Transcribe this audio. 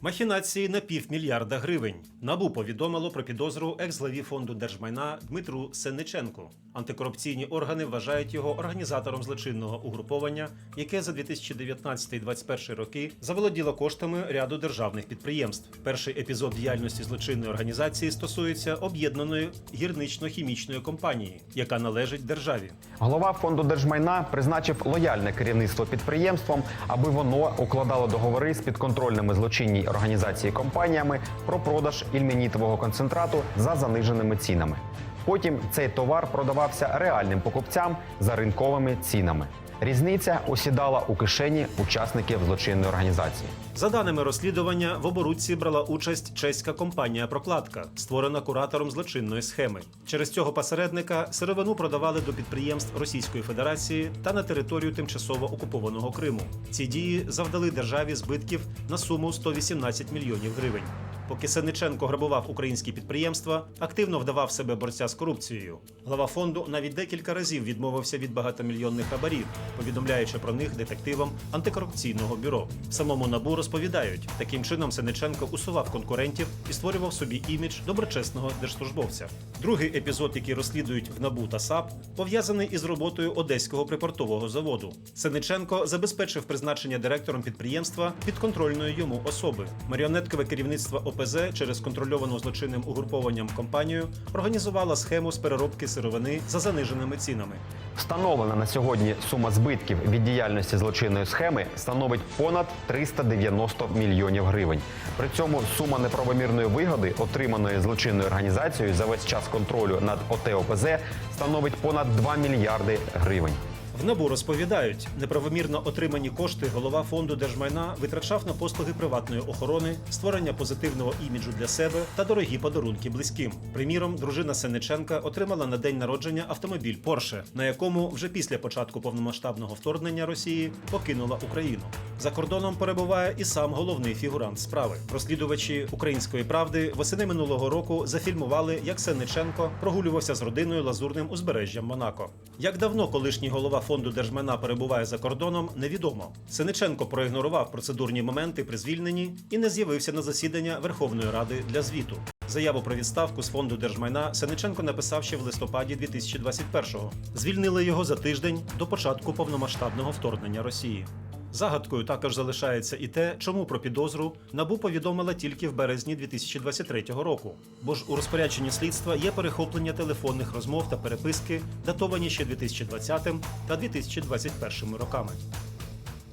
Махінації на півмільярда гривень. Набу повідомило про підозру екс-главі фонду держмайна Дмитру Сенниченку. Антикорупційні органи вважають його організатором злочинного угруповання, яке за 2019-2021 роки заволоділо коштами ряду державних підприємств. Перший епізод діяльності злочинної організації стосується об'єднаної гірнично-хімічної компанії, яка належить державі. Голова фонду держмайна призначив лояльне керівництво підприємством, аби воно укладало договори з підконтрольними злочинній організації компаніями про продаж ільменітового концентрату за заниженими цінами. Потім цей товар продавався реальним покупцям за ринковими цінами. Різниця осідала у кишені учасників злочинної організації. За даними розслідування, в оборудці брала участь чеська компанія Прокладка, створена куратором злочинної схеми. Через цього посередника сировину продавали до підприємств Російської Федерації та на територію тимчасово окупованого Криму. Ці дії завдали державі збитків на суму 118 мільйонів гривень. Поки Сенниченко грабував українські підприємства, активно вдавав себе борця з корупцією. Глава фонду навіть декілька разів відмовився від багатомільйонних хабарів, повідомляючи про них детективам антикорупційного бюро. В самому набу розповідають, таким чином Сенниченко усував конкурентів і створював собі імідж доброчесного держслужбовця. Другий епізод, який розслідують в набу та САП, пов'язаний із роботою одеського припортового заводу. Сенниченко забезпечив призначення директором підприємства підконтрольної йому особи. Маріонеткове керівництво ОПЗ через контрольовану злочинним угрупованням компанію організувала схему з переробки сировини за заниженими цінами. Встановлена на сьогодні сума збитків від діяльності злочинної схеми становить понад 390 мільйонів гривень. При цьому сума неправомірної вигоди, отриманої злочинною організацією за весь час контролю над ОТ ОПЗ, становить понад 2 мільярди гривень. В набу розповідають, неправомірно отримані кошти голова фонду держмайна витрачав на послуги приватної охорони, створення позитивного іміджу для себе та дорогі подарунки близьким. Приміром, дружина Сениченка отримала на день народження автомобіль Порше, на якому вже після початку повномасштабного вторгнення Росії покинула Україну. За кордоном перебуває і сам головний фігурант справи. Розслідувачі української правди восени минулого року зафільмували, як Сенниченко прогулювався з родиною лазурним узбережжям Монако. Як давно колишній голова фонду держмайна перебуває за кордоном, невідомо. Сенниченко проігнорував процедурні моменти при звільненні і не з'явився на засідання Верховної Ради для звіту. Заяву про відставку з фонду держмайна Сенниченко написав ще в листопаді 2021-го. Звільнили його за тиждень до початку повномасштабного вторгнення Росії. Загадкою також залишається і те, чому про підозру набу повідомила тільки в березні 2023 року. Бо ж у розпорядженні слідства є перехоплення телефонних розмов та переписки, датовані ще 2020 та 2021 роками.